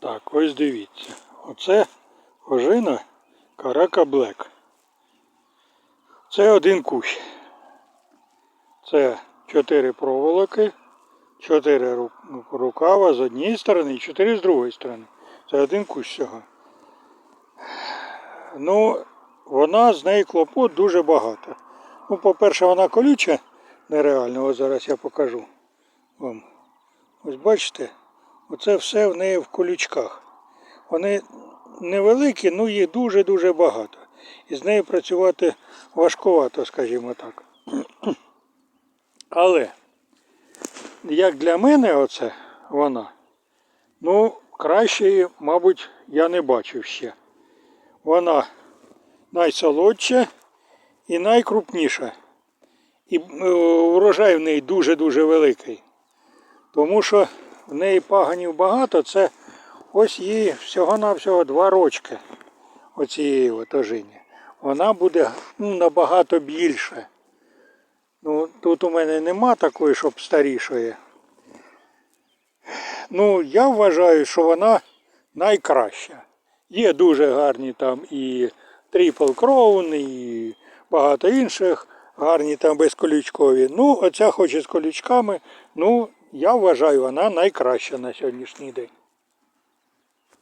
Так, ось дивіться. Оце ожина карака Блек. Це один кущ. Це чотири проволоки, чотири рукава з однієї сторони і чотири з другої сторони. Це один кущ всього. Ну, вона з неї клопот дуже багато. Ну, по-перше, вона колюча нереально. Ось зараз я покажу вам. Ось бачите, оце все в неї в колючках. Вони невеликі, ну їх дуже-дуже багато. І з нею працювати важкувато, скажімо так. Але, як для мене оце вона, ну, кращої, мабуть, я не бачив ще. Вона найсолодша і найкрупніша. І е, урожай в неї дуже-дуже великий. Тому що в неї паганів багато, це ось їй всього-навсього два рочки оцієї ожині. Вона буде ну, набагато більше. Ну, тут у мене нема такої, щоб старішої. Ну, я вважаю, що вона найкраща. Є дуже гарні там і Triple Crown, і багато інших, гарні там безколючкові. Ну, оця хоч і з колючками, ну, я вважаю, вона найкраща на сьогоднішній день.